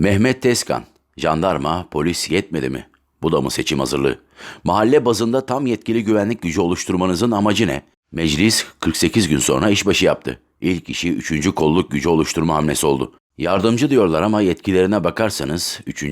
Mehmet Tezkan, jandarma, polis yetmedi mi? Bu da mı seçim hazırlığı? Mahalle bazında tam yetkili güvenlik gücü oluşturmanızın amacı ne? Meclis 48 gün sonra işbaşı yaptı. İlk işi 3. kolluk gücü oluşturma hamlesi oldu. Yardımcı diyorlar ama yetkilerine bakarsanız 3.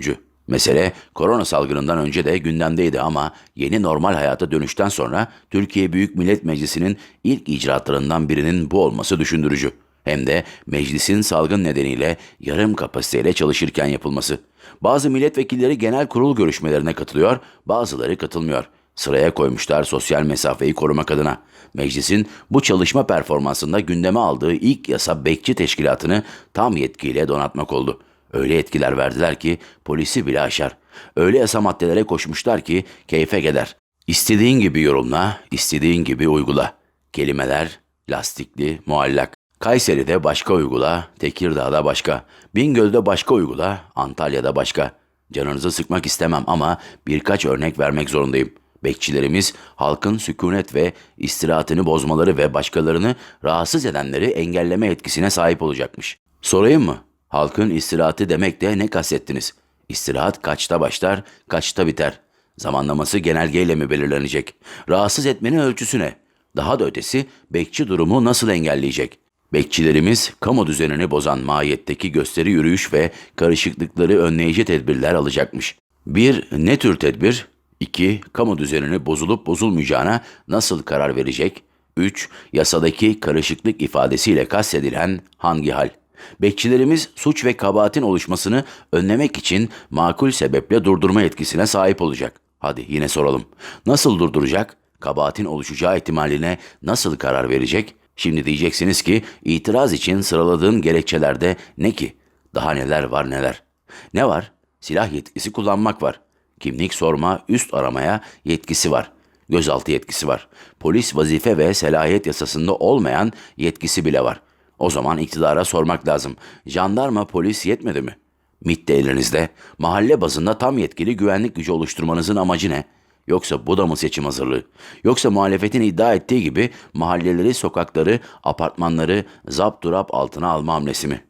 Mesele korona salgınından önce de gündemdeydi ama yeni normal hayata dönüşten sonra Türkiye Büyük Millet Meclisi'nin ilk icraatlarından birinin bu olması düşündürücü. Hem de meclisin salgın nedeniyle yarım kapasiteyle çalışırken yapılması. Bazı milletvekilleri genel kurul görüşmelerine katılıyor, bazıları katılmıyor. Sıraya koymuşlar sosyal mesafeyi korumak adına. Meclisin bu çalışma performansında gündeme aldığı ilk yasa bekçi teşkilatını tam yetkiyle donatmak oldu. Öyle yetkiler verdiler ki polisi bile aşar. Öyle yasa maddelere koşmuşlar ki keyfe gider. İstediğin gibi yorumla, istediğin gibi uygula. Kelimeler lastikli, muallak. Kayseri'de başka uygula, Tekirdağ'da başka, Bingöl'de başka uygula, Antalya'da başka. Canınızı sıkmak istemem ama birkaç örnek vermek zorundayım. Bekçilerimiz halkın sükunet ve istirahatını bozmaları ve başkalarını rahatsız edenleri engelleme etkisine sahip olacakmış. Sorayım mı? Halkın istirahatı demek de ne kastettiniz? İstirahat kaçta başlar, kaçta biter? Zamanlaması genelgeyle mi belirlenecek? Rahatsız etmenin ölçüsü ne? Daha da ötesi bekçi durumu nasıl engelleyecek? Bekçilerimiz kamu düzenini bozan mahiyetteki gösteri yürüyüş ve karışıklıkları önleyici tedbirler alacakmış. 1. Ne tür tedbir? 2. Kamu düzenini bozulup bozulmayacağına nasıl karar verecek? 3. Yasadaki karışıklık ifadesiyle kastedilen hangi hal? Bekçilerimiz suç ve kabahatin oluşmasını önlemek için makul sebeple durdurma etkisine sahip olacak. Hadi yine soralım. Nasıl durduracak? Kabahatin oluşacağı ihtimaline nasıl karar verecek? Şimdi diyeceksiniz ki itiraz için sıraladığın gerekçelerde ne ki? Daha neler var neler? Ne var? Silah yetkisi kullanmak var. Kimlik sorma, üst aramaya yetkisi var. Gözaltı yetkisi var. Polis vazife ve selahiyet yasasında olmayan yetkisi bile var. O zaman iktidara sormak lazım. Jandarma polis yetmedi mi? MİT de elinizde. Mahalle bazında tam yetkili güvenlik gücü oluşturmanızın amacı ne? Yoksa bu da mı seçim hazırlığı? Yoksa muhalefetin iddia ettiği gibi mahalleleri, sokakları, apartmanları zapt durap altına alma hamlesi mi?